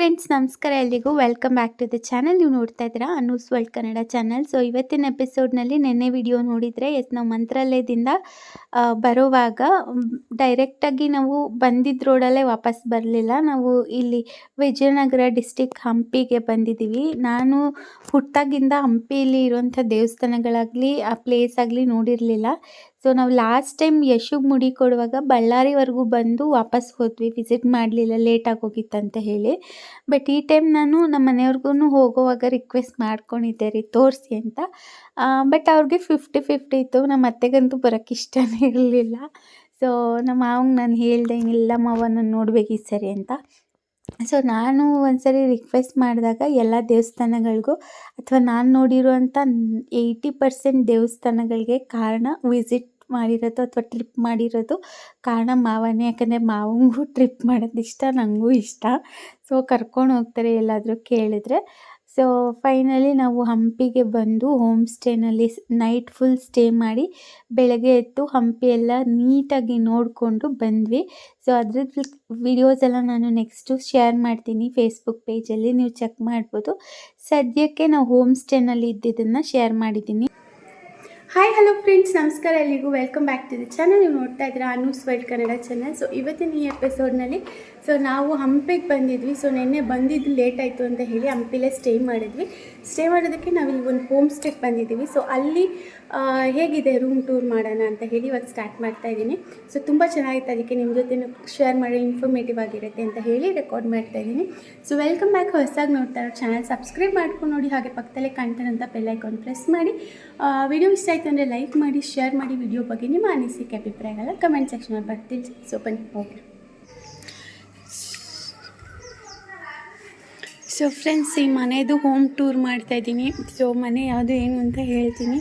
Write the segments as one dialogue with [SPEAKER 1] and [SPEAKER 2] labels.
[SPEAKER 1] Friends, ನಮಸ್ಕಾರ ಎಲ್ರಿಗೂ. Welcome back to the channel ನೀವು ನೋಡ್ತಾ ಇದ್ದೀರಾ Anu's world Kannada channel so ಇವತ್ತಿನ ಎಪಿಸೋಡ್ನಲ್ಲಿ ನೆನ್ನೆ ವಿಡಿಯೋ ನೋಡಿದರೆ, ಎಸ್, ನಾವು ಮಂತ್ರಾಲಯದಿಂದ ಬರುವಾಗ ಡೈರೆಕ್ಟಾಗಿ ನಾವು ಬಂದಿದ್ದ ರೋಡಲ್ಲೇ ವಾಪಸ್ ಬರಲಿಲ್ಲ. ನಾವು ಇಲ್ಲಿ ವಿಜಯನಗರ ಡಿಸ್ಟಿಕ್ ಹಂಪಿಗೆ ಬಂದಿದ್ದೀವಿ. ನಾನು ಹುಟ್ಟಾಗಿಂದ ಹಂಪಿಯಲ್ಲಿ ಇರುವಂಥ ದೇವಸ್ಥಾನಗಳಾಗಲಿ, ಆ ಪ್ಲೇಸ್ ಆಗಲಿ ನೋಡಿರಲಿಲ್ಲ. ಸೊ ನಾವು ಲಾಸ್ಟ್ ಟೈಮ್ ಯಶುಗೆ ಮುಡಿ ಕೊಡುವಾಗ ಬಳ್ಳಾರಿವರೆಗೂ ಬಂದು ವಾಪಸ್ ಹೋದ್ವಿ. ವಿಸಿಟ್ ಮಾಡಲಿಲ್ಲ ಲೇಟಾಗಿ ಹೋಗಿತ್ತಂತ ಹೇಳಿ. ಬಟ್ ಈ ಟೈಮ್ ನಾನು ನಮ್ಮ ಮನೆಯವ್ರಿಗೂ ಹೋಗುವಾಗ ರಿಕ್ವೆಸ್ಟ್ ಮಾಡ್ಕೊಂಡಿದ್ದೆ ರೀ, ತೋರಿಸಿ ಅಂತ. ಬಟ್ ಅವ್ರಿಗೆ ಫಿಫ್ಟಿ ಫಿಫ್ಟಿ ಇತ್ತು. ನಮ್ಮ ಅತ್ತೆಗಂತೂ ಬರೋಕ್ಕೆ ಇಷ್ಟನೇ ಇರಲಿಲ್ಲ. ಸೊ ನಮ್ಮ ಮಾವಂಗೆ ನಾನು ಹೇಳ್ದೆ ಇಲ್ಲ ಮಾವ ನಾನು ನೋಡ್ಬೇಕು ಈ ಸರಿ ಅಂತ. ಸೊ ನಾನು ಒಂದ್ಸರಿ ರಿಕ್ವೆಸ್ಟ್ ಮಾಡಿದಾಗ ಎಲ್ಲ ದೇವಸ್ಥಾನಗಳಿಗೂ ಅಥವಾ ನಾನು ನೋಡಿರುವಂಥ ಏಯ್ಟಿ ಪರ್ಸೆಂಟ್ ದೇವಸ್ಥಾನಗಳಿಗೆ ಕಾರಣ ವಿಸಿಟ್ ಮಾಡಿರೋದು ಅಥವಾ ಟ್ರಿಪ್ ಮಾಡಿರೋದು ಕಾರಣ ಮಾವನೇ. ಯಾಕಂದರೆ ಮಾವಂಗೂ ಟ್ರಿಪ್ ಮಾಡೋದು ಇಷ್ಟ ನನಗೂ ಇಷ್ಟ. ಸೊ ಕರ್ಕೊಂಡು ಹೋಗ್ತಾರೆ ಎಲ್ಲಾದರೂ ಕೇಳಿದ್ರೆ. ಸೊ ಫೈನಲಿ ನಾವು ಹಂಪಿಗೆ ಬಂದು ಹೋಮ್ ಸ್ಟೇನಲ್ಲಿ ನೈಟ್ ಫುಲ್ ಸ್ಟೇ ಮಾಡಿ ಬೆಳಗ್ಗೆ ಎದ್ದು ಹಂಪಿ ಎಲ್ಲ ನೀಟಾಗಿ ನೋಡಿಕೊಂಡು ಬಂದ್ವಿ. ಸೊ ಅದ್ರದ್ದು ವಿಡಿಯೋಸ್ ಎಲ್ಲ ನಾನು ನೆಕ್ಸ್ಟು ಶೇರ್ ಮಾಡ್ತೀನಿ ಫೇಸ್ಬುಕ್ ಪೇಜಲ್ಲಿ ನೀವು ಚೆಕ್ ಮಾಡ್ಬೋದು. ಸದ್ಯಕ್ಕೆ ನಾವು ಹೋಮ್ ಸ್ಟೇನಲ್ಲಿ ಇದ್ದಿದ್ದನ್ನು ಶೇರ್ ಮಾಡಿದ್ದೀನಿ. ಹಾಯ್ ಹಲೋ ಫ್ರೆಂಡ್ಸ್ ನಮಸ್ಕಾರ ಎಲ್ಲಿಗೂ welcome back to the channel ನೀವು ನೋಡ್ತಾ ಇದ್ದೀರಾ Anu's world Kannada channel so ಇವತ್ತಿನ ಈ ಎಪಿಸೋಡ್ನಲ್ಲಿ ಸೊ ನಾವು ಹಂಪಿಗೆ ಬಂದಿದ್ವಿ. ಸೊ ನಿನ್ನೆ ಬಂದಿದ್ದು ಲೇಟ್ ಆಯಿತು ಅಂತ ಹೇಳಿ ಹಂಪಿಲೇ ಸ್ಟೇ ಮಾಡಿದ್ವಿ. ಸ್ಟೇ ಮಾಡೋದಕ್ಕೆ ನಾವಿಲ್ಲಿ ಒಂದು ಹೋಮ್ ಸ್ಟೇಗೆ ಬಂದಿದ್ದೀವಿ. ಸೊ ಅಲ್ಲಿ ಹೇಗಿದೆ ರೂಮ್ ಟೂರ್ ಮಾಡೋಣ ಅಂತ ಹೇಳಿ ಇವಾಗ ಸ್ಟಾರ್ಟ್ ಮಾಡ್ತಾ ಇದ್ದೀನಿ. ಸೊ ತುಂಬ ಚೆನ್ನಾಗಿತ್ತು ಅದಕ್ಕೆ ನಿಮ್ಮ ಜೊತೆ ಶೇರ್ ಮಾಡೋ ಇನ್ಫಾರ್ಮೇಟಿವ್ ಆಗಿರುತ್ತೆ ಅಂತ ಹೇಳಿ ರೆಕಾರ್ಡ್ ಮಾಡ್ತಾ ಇದ್ದೀನಿ. ಸೊ ವೆಲ್ಕಮ್ ಬ್ಯಾಕ್ ಹೊಸದಾಗಿ ನೋಡ್ತಾ ಇರೋ ಚಾನಲ್ ಸಬ್ಸ್ಕ್ರೈಬ್ ಮಾಡ್ಕೊಂಡು ನೋಡಿ. ಹಾಗೆ ಪಕ್ಕದಲ್ಲೇ ಕಾಣ್ತಾರಂಥ ಬೆಲ್ ಐಕಾನ್ ಪ್ರೆಸ್ ಮಾಡಿ. ವಿಡಿಯೋ ಇಷ್ಟ ಆಯಿತು ಅಂದರೆ ಲೈಕ್ ಮಾಡಿ ಶೇರ್ ಮಾಡಿ. ವಿಡಿಯೋ ಬಗ್ಗೆ ನಿಮ್ಮ ಅನಿಸಿಕೆ ಅಭಿಪ್ರಾಯಗಳ ಕಮೆಂಟ್ ಸೆಕ್ಷನಲ್ಲಿ ಬರ್ತೀನಿ. ಸೊ ಬನ್ನಿ ಹೋಗಿ ಸೊ ಫ್ರೆಂಡ್ಸ್ ಈ ಮನೆದು ಹೋಮ್ ಟೂರ್ ಮಾಡ್ತಾ ಇದ್ದೀನಿ. ಸೊ ಮನೆ ಯಾವುದು ಏನು ಅಂತ ಹೇಳ್ತೀನಿ.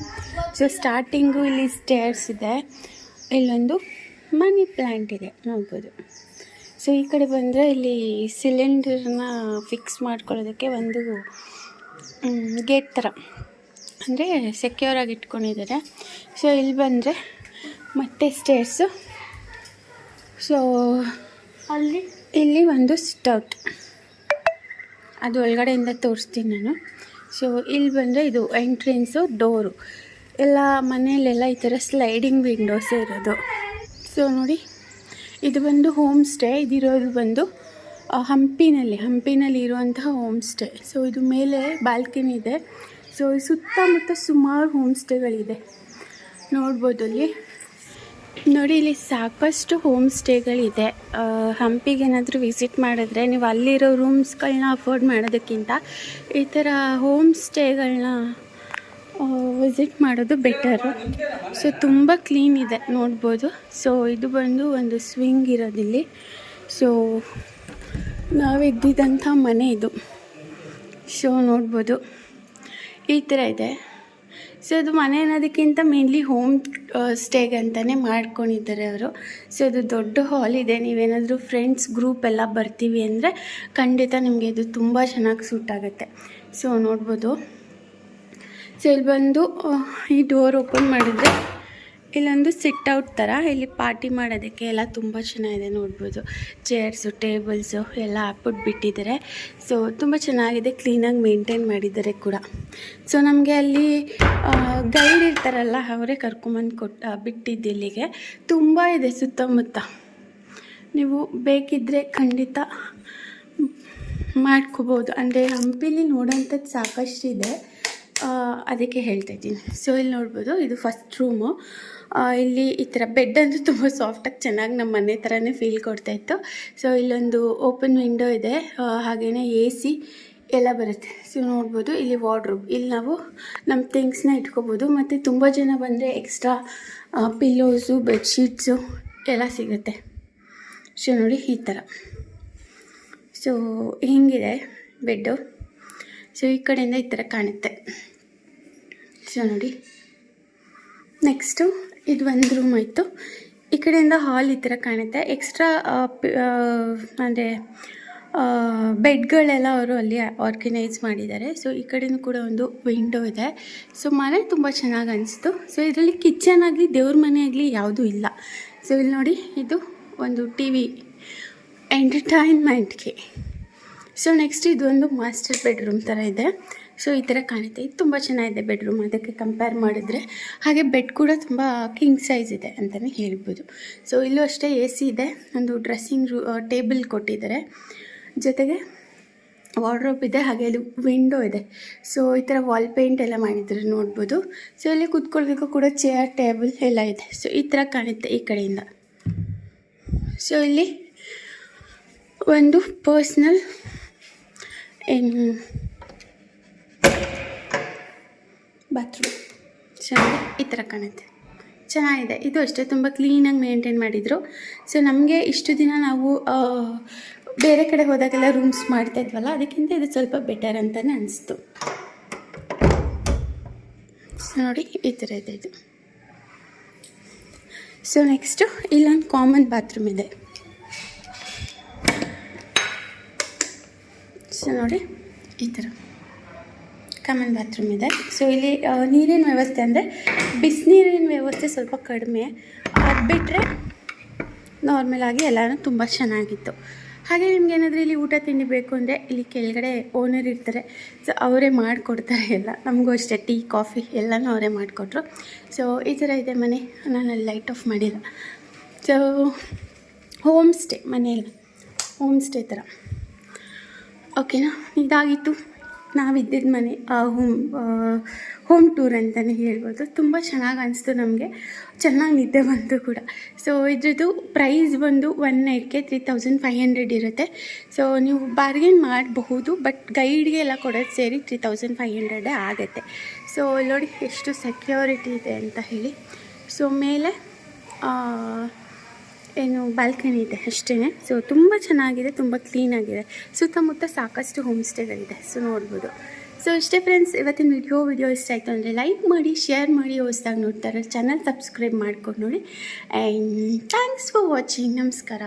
[SPEAKER 1] ಸೊ ಸ್ಟಾರ್ಟಿಂಗು ಇಲ್ಲಿ ಸ್ಟೇರ್ಸ್ ಇದೆ. ಇಲ್ಲೊಂದು ಮನಿ ಪ್ಲ್ಯಾಂಟ್ ಇದೆ. ನೋಡ್ಬೋದು. ಸೊ ಈ ಕಡೆ ಬಂದರೆ ಇಲ್ಲಿ ಸಿಲಿಂಡರ್ನ ಫಿಕ್ಸ್ ಮಾಡ್ಕೊಳ್ಳೋದಕ್ಕೆ ಒಂದು ಗೇಟ್ ಥರ ಅಂದರೆ ಸೆಕ್ಯೂರ್ ಆಗಿ ಇಟ್ಕೊಂಡಿದ್ದಾರೆ. ಸೊ ಇಲ್ಲಿ ಬಂದರೆ ಮತ್ತೆ ಸ್ಟೇರ್ಸು ಸೊ ಅಲ್ಲಿ? ಇಲ್ಲಿ ಒಂದು ಸಿಟ್ಔಟ್ ಅದು ಒಳಗಡೆಯಿಂದ ತೋರಿಸ್ತೀನಿ ನಾನು. ಸೊ ಇಲ್ಲಿ ಬಂದರೆ ಇದು ಎಂಟ್ರೆನ್ಸು ಡೋರು ಎಲ್ಲ ಮನೆಯಲ್ಲೆಲ್ಲ ಈ ಥರ ಸ್ಲೈಡಿಂಗ್ ವಿಂಡೋಸ್ ಇರೋದು. ಸೊ ನೋಡಿ. ಇದು ಬಂದು ಹೋಮ್ ಸ್ಟೇ ಇದಿರೋದು ಬಂದು ಹಂಪಿನಲ್ಲಿ ಹಂಪಿನಲ್ಲಿ ಇರುವಂತಹ ಹೋಮ್ ಸ್ಟೇ ಸೊ ಇದು ಮೇಲೆ ಬಾಲ್ಕನಿ ಇದೆ. ಸೊ ಸುತ್ತಮುತ್ತ ಸುಮಾರು ಹೋಮ್ ಸ್ಟೇಗಳಿದೆ ನೋಡ್ಬೋದು ಅಲ್ಲಿ. ನೋಡಿ, ಇಲ್ಲಿ ಸಾಕಷ್ಟು ಹೋಮ್ ಸ್ಟೇಗಳಿದೆ. ಹಂಪಿಗೆ ಏನಾದರೂ ವಿಸಿಟ್ ಮಾಡಿದ್ರೆ ನೀವು ಅಲ್ಲಿರೋ ರೂಮ್ಸ್ಗಳನ್ನ ಅಫೋರ್ಡ್ ಮಾಡೋದಕ್ಕಿಂತ ಈ ಥರ ಹೋಮ್ ಸ್ಟೇಗಳನ್ನ ವಿಸಿಟ್ ಮಾಡೋದು ಬೆಟರು. ಸೊ, ತುಂಬ ಕ್ಲೀನ್ ಇದೆ ನೋಡ್ಬೋದು. ಸೊ, ಇದು ಬಂದು ಒಂದು ಸ್ವಿಂಗ್ ಇರೋದಿಲ್ಲಿ ಸೊ ನಾವಿದ್ದಂಥ ಮನೆ ಇದು. ಸೊ, ನೋಡ್ಬೋದು. ಈ ಥರ ಇದೆ. ಸೊ ಅದು ಮನೆ ಅನ್ನೋದಕ್ಕಿಂತ ಮೇನ್ಲಿ ಹೋಮ್ ಸ್ಟೇಗೆ ಅಂತಲೇ ಮಾಡ್ಕೊಂಡಿದ್ದಾರೆ ಅವರು. ಸೊ ಇದು ದೊಡ್ಡ ಹಾಲ್ ಇದೆ. ನೀವೇನಾದರೂ ಫ್ರೆಂಡ್ಸ್ ಗ್ರೂಪ್ ಎಲ್ಲ ಬರ್ತೀವಿ ಅಂದರೆ ಖಂಡಿತ ನಿಮಗೆ ಇದು ತುಂಬ ಚೆನ್ನಾಗಿ ಸೂಟ್ ಆಗುತ್ತೆ. ಸೊ ನೋಡ್ಬೋದು. ಸೊ ಇಲ್ಲಿ ಬಂದು ಈ ಡೋರ್ ಓಪನ್ ಮಾಡಿದರೆ ಇಲ್ಲೊಂದು ಸಿಟ್ ಔಟ್ ಥರ ಇಲ್ಲಿ ಪಾರ್ಟಿ ಮಾಡೋದಕ್ಕೆ ಎಲ್ಲ ತುಂಬ ಚೆನ್ನಾಗಿದೆ ನೋಡ್ಬೋದು. ಚೇರ್ಸು ಟೇಬಲ್ಸು ಎಲ್ಲ ಹಾಕ್ಬಿಟ್ಟು ಬಿಟ್ಟಿದ್ದಾರೆ. ಸೊ ತುಂಬ ಚೆನ್ನಾಗಿದೆ ಕ್ಲೀನಾಗಿ ಮೇಂಟೈನ್ ಮಾಡಿದ್ದಾರೆ ಕೂಡ. ಸೊ ನಮಗೆ ಅಲ್ಲಿ ಗೈಡ್ ಇರ್ತಾರಲ್ಲ ಅವರೇ ಕರ್ಕೊಂಬಂದು ಕೊಟ್ಟು ಬಿಟ್ಟಿದ್ದು ಇಲ್ಲಿಗೆ. ತುಂಬ ಇದೆ ಸುತ್ತಮುತ್ತ. ನೀವು ಬೇಕಿದ್ದರೆ ಖಂಡಿತ ಮಾಡ್ಕೋಬೋದು. ಅಂದರೆ ಹಂಪಿಲಿ ನೋಡೋಂಥದ್ದು ಸಾಕಷ್ಟಿದೆ. ಆ, ಅದಕ್ಕೆ ಹೇಳ್ತಾ ಇದ್ದೀನಿ. ಸೊ ಇಲ್ಲಿ ನೋಡ್ಬೋದು, ಇದು ಫಸ್ಟ್ ರೂಮು ಇಲ್ಲಿ ಈ ಥರ ಬೆಡ್ ಅಂದರೆ ತುಂಬ ಸಾಫ್ಟಾಗಿ ಚೆನ್ನಾಗಿ ನಮ್ಮ ಮನೆ ಥರನೇ ಫೀಲ್ ಕೊಡ್ತಾಯಿತ್ತು ಸೊ ಇಲ್ಲೊಂದು ಓಪನ್ ವಿಂಡೋ ಇದೆ. ಹಾಗೆಯೇ ಎ ಸಿ ಎಲ್ಲ ಬರುತ್ತೆ. ಸೊ ನೋಡ್ಬೋದು, ಇಲ್ಲಿ ವಾರ್ಡ್ರೂಬ್ ಇಲ್ಲಿ ನಾವು ನಮ್ಮ ಥಿಂಗ್ಸ್ನ ಇಟ್ಕೋಬೋದು. ಮತ್ತು ತುಂಬ ಜನ ಬಂದರೆ ಎಕ್ಸ್ಟ್ರಾ ಪಿಲ್ಲೋಸು ಬೆಡ್ಶೀಟ್ಸು ಎಲ್ಲ ಸಿಗುತ್ತೆ. ಸೊ ನೋಡಿ ಈ ಥರ ಸೊ ಹಿಂಗಿದೆ ಬೆಡ್ಡು ಸೊ ಈ ಕಡೆಯಿಂದ ಈ ಥರ ಕಾಣುತ್ತೆ. ಸೊ ನೋಡಿ. ನೆಕ್ಸ್ಟು ಇದು ಒಂದು ರೂಮ್ ಆಯಿತು. ಈ ಕಡೆಯಿಂದ ಹಾಲ್ ಈ ಥರ ಕಾಣುತ್ತೆ. ಎಕ್ಸ್ಟ್ರಾ ಅಂದರೆ ಬೆಡ್ಗಳೆಲ್ಲ ಅವರು ಅಲ್ಲಿ ಆರ್ಗನೈಸ್ ಮಾಡಿದ್ದಾರೆ. ಸೊ ಈ ಕಡೆಯೂ ಕೂಡ ಒಂದು ವಿಂಡೋ ಇದೆ. ಸೊ ಮನೆ ತುಂಬ ಚೆನ್ನಾಗಿ ಅನಿಸ್ತು. ಸೊ ಇದರಲ್ಲಿ ಕಿಚನ್ ಆಗಲಿ, ದೇವ್ರ ಮನೆ ಆಗಲಿ ಯಾವುದೂ ಇಲ್ಲ. ಸೊ ಇಲ್ಲಿ ನೋಡಿ, ಇದು ಒಂದು ಟಿ ವಿ ಎಂಟರ್ಟೈನ್ಮೆಂಟ್ಗೆ ಸೊ ನೆಕ್ಸ್ಟ್ ಇದೊಂದು ಮಾಸ್ಟರ್ ಬೆಡ್ರೂಮ್ ಥರ ಇದೆ. ಸೊ ಈ ಥರ ಕಾಣುತ್ತೆ. ಇದು ತುಂಬ ಚೆನ್ನಾಗಿದೆ ಬೆಡ್ರೂಮ್ ಅದಕ್ಕೆ ಕಂಪೇರ್ ಮಾಡಿದ್ರೆ ಹಾಗೆ ಬೆಡ್ ಕೂಡ ತುಂಬ ಕಿಂಗ್ ಸೈಜ್ ಇದೆ ಅಂತಲೇ ಹೇಳ್ಬೋದು. ಸೊ ಇಲ್ಲೂ ಅಷ್ಟೇ ಎ ಸಿ ಇದೆ. ಒಂದು ಡ್ರೆಸ್ಸಿಂಗ್ ರೂ ಟೇಬಲ್ ಕೊಟ್ಟಿದ್ದಾರೆ. ಜೊತೆಗೆ ವಾರ್ಡ್ರೋಬ್ ಇದೆ, ಹಾಗೆ ಅದು ವಿಂಡೋ ಇದೆ. ಸೊ ಈ ಥರ ವಾಲ್ ಪೇಂಟ್ ಎಲ್ಲ ಮಾಡಿದ್ದಾರೆ ನೋಡ್ಬೋದು. ಸೊ ಇಲ್ಲಿ ಕೂತ್ಕೊಳ್ಬೇಕು ಕೂಡ ಚೇರ್ ಟೇಬಲ್ ಎಲ್ಲ ಇದೆ. ಸೊ ಈ ಥರ ಕಾಣುತ್ತೆ ಈ ಕಡೆಯಿಂದ. ಸೊ ಇಲ್ಲಿ ಒಂದು ಪರ್ಸ್ನಲ್ ಏನು ಬಾತ್ರೂಮ್ ಚೆನ್ನಾಗಿ ಈ ಥರ ಕಾಣುತ್ತೆ. ಚೆನ್ನಾಗಿದೆ. ಇದು ಅಷ್ಟೇ, ತುಂಬ ಕ್ಲೀನಾಗಿ ಮೇಂಟೈನ್ ಮಾಡಿದರು. ಸೊ ನಮಗೆ ಇಷ್ಟು ದಿನ ನಾವು ಬೇರೆ ಕಡೆ ಹೋದಾಗೆಲ್ಲ ರೂಮ್ಸ್ ಮಾಡ್ತಾ ಇದ್ವಲ್ಲ, ಅದಕ್ಕಿಂತ ಇದು ಸ್ವಲ್ಪ ಬೆಟರ್ ಅಂತಲೇ ಅನಿಸ್ತು. ಸೊ ನೋಡಿ, ಈ ಥರ ಇದೆ ಇದು. ಸೊ ನೆಕ್ಸ್ಟು ಇಲ್ಲೊಂದು ಕಾಮನ್ ಬಾತ್ರೂಮ್ ಇದೆ. ಸೊ ನೋಡಿ, ಈ ಥರ. ಕಾಮನ್ ಬಾತ್ರೂಮ್ ಇದೆ. ಸೊ ಇಲ್ಲಿ ನೀರಿನ ವ್ಯವಸ್ಥೆ ಅಂದರೆ ಬಿಸಿನೀರಿನ ವ್ಯವಸ್ಥೆ ಸ್ವಲ್ಪ ಕಡಿಮೆ. ಅದು ಬಿಟ್ಟರೆ ನಾರ್ಮಲಾಗಿ ಎಲ್ಲನೂ ತುಂಬ ಚೆನ್ನಾಗಿತ್ತು. ಹಾಗೆ ನಿಮ್ಗೆ ಏನಾದರೂ ಇಲ್ಲಿ ಊಟ ತಿಂಡಿ ಬೇಕು ಅಂದರೆ ಇಲ್ಲಿ ಕೆಳಗಡೆ ಓನರ್ ಇರ್ತಾರೆ. ಸೊ ಅವರೇ ಮಾಡಿಕೊಡ್ತಾರೆ ಎಲ್ಲ. ನಮಗೂ ಅಷ್ಟೇ, ಟೀ, ಕಾಫಿ ಎಲ್ಲನೂ ಅವರೇ ಮಾಡಿಕೊಟ್ರು. ಸೊ ಈ ಥರ ಇದೆ ಮನೆ. ನಾನು ಅಲ್ಲಿ ಲೈಟ್ ಆಫ್ ಮಾಡಿಲ್ಲ. ಸೊ ಹೋಮ್ ಸ್ಟೇ ಮನೆಯಲ್ಲ. ಹೋಮ್ ಸ್ಟೇ ಥರ ಓಕೆನಾ ಇದಾಗಿತ್ತು. ನಾವಿದ್ದಿದ್ದ ಮನೆ ಹೋಮ್ ಹೋಮ್ ಟೂರ್ ಅಂತಲೇ ಹೇಳ್ಬೋದು. ತುಂಬ ಚೆನ್ನಾಗಿ ಅನಿಸ್ತು ನಮಗೆ. ಚೆನ್ನಾಗಿ ನಿದ್ದೆ ಬಂತು ಕೂಡ. ಸೊ ಇದ್ರದ್ದು ಪ್ರೈಸ್ ಬಂದು ಒನ್ ನೈಟ್ಗೆ ತ್ರೀ ತೌಸಂಡ್ ಫೈವ್ ಹಂಡ್ರೆಡ್ ಇರುತ್ತೆ. ಸೊ ನೀವು ಬಾರ್ಗೇನ್ ಮಾಡಬಹುದು ಬಟ್ ಗೈಡ್ಗೆ ಎಲ್ಲ ಕೊಡೋದು ಸೇರಿ ತ್ರೀ ತೌಸಂಡ್ ಫೈವ್ ಹಂಡ್ರೆಡೇ ಆಗುತ್ತೆ. ಸೊ ನೋಡಿ ಎಷ್ಟು ಸೆಕ್ಯೂರಿಟಿ ಇದೆ ಅಂತ ಹೇಳಿ. ಸೊ ಮೇಲೆ ಏನು ಬಾಲ್ಕನಿ ಇದೆ ಅಷ್ಟೇ. ಸೊ ತುಂಬ ಚೆನ್ನಾಗಿದೆ, ತುಂಬ ಕ್ಲೀನಾಗಿದೆ ಸುತ್ತಮುತ್ತ ಸಾಕಷ್ಟು ಹೋಮ್ ಸ್ಟೇಗಳಿದೆ ಸೊ ನೋಡ್ಬೋದು. ಸೊ ಇಷ್ಟೇ ಫ್ರೆಂಡ್ಸ್ ಇವತ್ತಿನ ವಿಡಿಯೋ ವಿಡಿಯೋ ಇಷ್ಟ ಆಯಿತು ಅಂದರೆ ಲೈಕ್ ಮಾಡಿ ಶೇರ್ ಮಾಡಿ, ಹೊಸ್ದಾಗಿ ನೋಡ್ತಾರೆ ಚಾನಲ್ ಸಬ್ಸ್ಕ್ರೈಬ್ ಮಾಡ್ಕೊಂಡು ನೋಡಿ. ಆ್ಯಂಡ್ ಥ್ಯಾಂಕ್ಸ್ ಫಾರ್ ವಾಚಿಂಗ್ ನಮಸ್ಕಾರ.